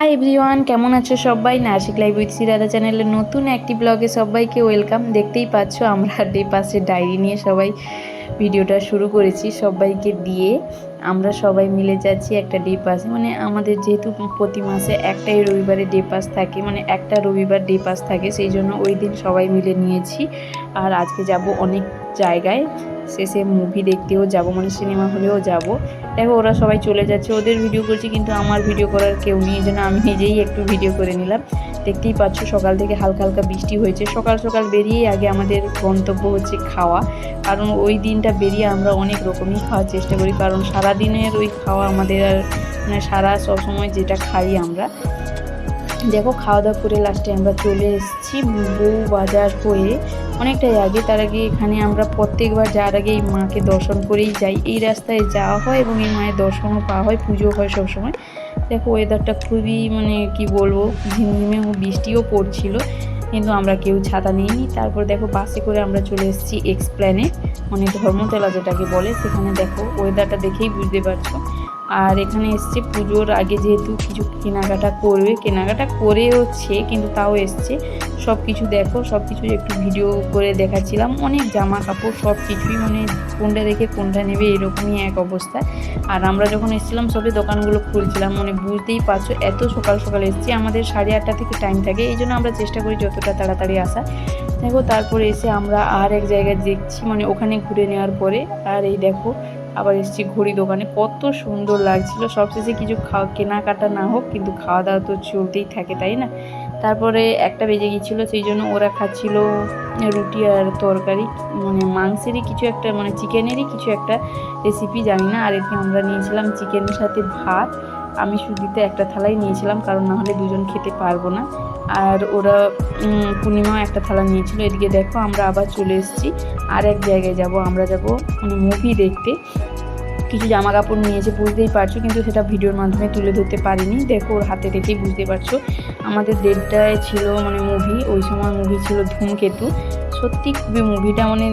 Hi everyone কেমন আছো সবাই? নাসিক লাইভ উইথ সিরাদা চ্যানেলের নতুন একটি ব্লগে সবাইকে ওয়েলকাম দেখতেই পাচ্ছ আমরা ডে পাসে ডায়েরি নিয়ে সবাই ভিডিওটা শুরু করেছি সবাইকে দিয়ে। আমরা সবাই মিলে যাচ্ছি একটা ডে পাসে মানে আমাদের যেহেতু প্রতি মাসে একটাই রবিবারে ডে পাস থাকে মানে একটা রবিবার ডে পাস থাকে, সেই জন্য ওই দিন সবাই মিলে নিয়েছি। আর আজকে যাব অনেক জায়গায় শেষে মুভি দেখতেও যাব মানে সিনেমা হলেও যাব। দেখো, ওরা সবাই চলে যাচ্ছে, ওদের ভিডিও করছি, কিন্তু আমার ভিডিও করার কেউ নেই যেন আমি নিজেই একটু ভিডিও করে নিলাম। দেখতেই পাচ্ছ, সকাল থেকে হালকা হালকা বৃষ্টি হয়েছে। সকাল সকাল বেরিয়েই আগে আমাদের গন্তব্য হচ্ছে খাওয়া, কারণ ওই দিনটা বেরিয়ে আমরা অনেক রকমই খাওয়ার চেষ্টা করি, কারণ সারা দিনের ওই খাওয়া আমাদের আর মানে সারা সবসময় যেটা খাই আমরা। দেখো, খাওয়া দাওয়া করে লাস্টে আমরা চলে এসেছি বউ বাজার হয়ে। অনেকটাই আগে। তার আগে এখানে আমরা প্রত্যেকবার যাওয়ার আগে এই মাকে দর্শন করেই যাই। এই রাস্তায় যাওয়া হয় এবং এই মায়ের দর্শনও পাওয়া হয় পুজো হয় সবসময়। দেখো ওয়েদারটা খুবই মানে কি বলব, ঝিমঝিমে বৃষ্টিও পড়ছিল, কিন্তু আমরা কেউ ছাতা নিইনি। তারপর দেখো, বাসে করে আমরা চলে এসেছি এক্সপ্ল্যানে মানে ধর্মতলা যেটাকে বলে। সেখানে দেখো ওয়েদারটা দেখেই বুঝতে পারছ। আর এখানে এসছে পুজোর আগে যেহেতু কিছু কেনাকাটা করবে, কেনাকাটা করে হচ্ছে কিন্তু তাও এসছে। সব কিছু দেখো সব কিছু একটু ভিডিও করে দেখাচ্ছিলাম। অনেক জামা কাপড় সব কিছুই মানে কোনটা দেখে কোনটা নেবে এরকমই এক অবস্থা। আর আমরা যখন এসেছিলাম সবে দোকানগুলো খুলছিলাম মানে বুঝতেই পারছ, এত সকাল সকাল এসেছি। আমাদের সাড়ে আটটা থেকে টাইম থাকে, এই জন্য আমরা চেষ্টা করি যতটা তাড়াতাড়ি আসা। দেখো, তারপরে এসে আমরা আর এক জায়গায় দেখছি মানে ওখানে ঘুরে নেওয়ার পরে। আর এই দেখো আবার এসেছি ঘড়ি দোকানে। কত সুন্দর লাগছিল। সবশেষে কিছু খাওয়া কেনাকাটা না হোক, কিন্তু খাওয়া দাওয়া তো চলতেই থাকে, তাই না? তারপরে একটা বেজে গিয়েছিল, সেই জন্য ওরা খাচ্ছিল রুটি আর তরকারি। মানে মাংসেরই কিছু একটা মানে চিকেনেরই কিছু একটা রেসিপি জানি না। আর এদিকে আমরা নিয়েছিলাম চিকেনের সাথে ভাত। আমি সুদিতে একটা থালাই নিয়েছিলাম, কারণ না হলে দুজন খেতে পারব না। আর ওরা পূর্ণিমাও একটা থালা নিয়েছিল। এদিকে দেখো, আমরা আবার চলে এসেছি। আর এক জায়গায় যাব, আমরা যাব মুভি দেখতে। কিছু জামা কাপড় নিয়েছে, বুঝতেই পারছ, কিন্তু সেটা ভিডিওর মাধ্যমে তুলে ধরতে পারিনি। দেখো, ওর হাতে দেখেই বুঝতে পারছ। আমাদের দেড়টায় ছিল মানে মুভি ওই সময় মুভি ছিল ধূমকেতু। সত্যি খুবই মুভিটা মানে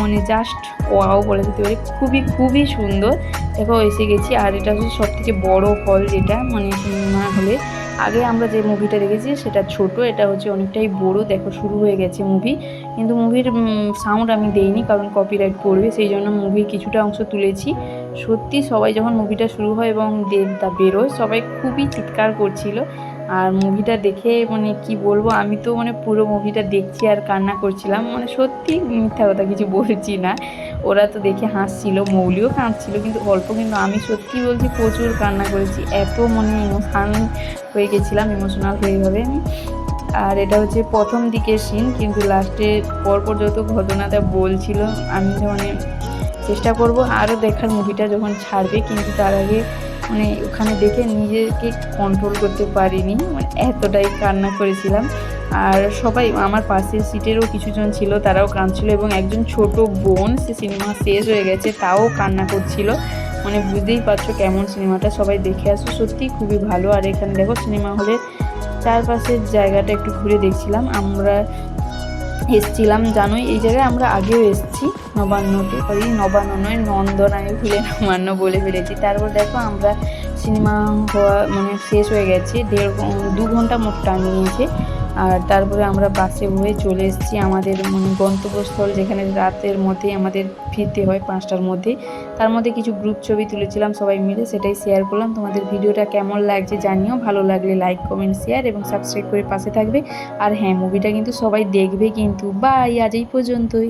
মানে জাস্ট ওয়াও বলে দিতে পারি। খুবই খুবই সুন্দর। দেখো, এসে গেছি। আর এটা হচ্ছে সব থেকে বড়ো হল যেটা মানে সিনেমা হলে। আগে আমরা যে মুভিটা দেখেছি, সেটা ছোট। এটা হচ্ছে অনেকটাই বড়। দেখো, শুরু হয়ে গেছে মুভি কিন্তু মুভির সাউন্ড আমি দেইনি, কারণ কপিরাইট পড়বে। সেই জন্য মুভির কিছুটা অংশ তুলেছি। সত্যি সবাই যখন মুভিটা শুরু হয় এবং দেবটা বেরোয়, সবাই খুবই চিৎকার করছিল। আর মুভিটা দেখে মানে কি বলব, আমি তো মানে পুরো মুভিটা দেখছি আর কান্না করছিলাম। মানে সত্যি মিথ্যা কথা কিছু বলছি না। ওরা তো দেখে হাসছিল, মৌলিও কাঁদছিল, কিন্তু অল্প কিন্তু আমি সত্যি বলছি প্রচুর কান্না করেছি। এত মনে ইমোশান হয়ে গেছিলাম ইমোশনাল হয়ে যাবে আমি। আর এটা হচ্ছে প্রথম দিকের সিন কিন্তু লাস্টে পরপর যত ঘটনাটা বলছিল, আমি মানে চেষ্টা করব আরও দেখার মুভিটা যখন ছাড়বে, কিন্তু তার আগে মানে ওখানে দেখে নিজেকে কন্ট্রোল করতে পারিনি মানে এতটাই কান্না করেছিলাম। আর সবাই আমার পাশের সিটেরও কিছুজন ছিল, তারাও কাঁদছিল এবং একজন ছোট বোন, সে সিনেমা শেষ হয়ে গেছে, তাও কান্না করছিল। মানে বুঝতেই পারছ কেমন সিনেমাটা, সবাই দেখে আসো, সত্যি খুবই ভালো। আর এখানে দেখো, সিনেমা হলে চারপাশের জায়গাটা একটু ঘুরে দেখছিলাম। আমরা এসছিলাম, জানোই, এই জায়গায় আমরা আগেও এসেছি। নবান্নতে ওই নবান্ন নয় নন্দন আমি ভুলে নবান্ন বলে ফেলেছি। তারপর দেখো, আমরা সিনেমা হওয়া মানে শেষ হয়ে গেছে। দেড় দু ঘণ্টা মোট টাইম নিয়েছে। আর তারপরে আমরা বাসে হয়ে চলে এসেছি আমাদের গন্তব্যস্থল যেখানে রাতের মধ্যেই আমাদের ফিরতে হয়, পাঁচটার মধ্যে তার মধ্যে কিছু গ্রুপ ছবি তুলেছিলাম সবাই মিলে, সেটাই শেয়ার করলাম। তোমাদের ভিডিওটা কেমন লাগছে জানিও, ভালো লাগলে লাইক কমেন্ট শেয়ার এবং সাবস্ক্রাইব করে পাশে থাকবে। আর হ্যাঁ মুভিটা কিন্তু সবাই দেখবে কিন্তু। বাই আজ এই পর্যন্তই।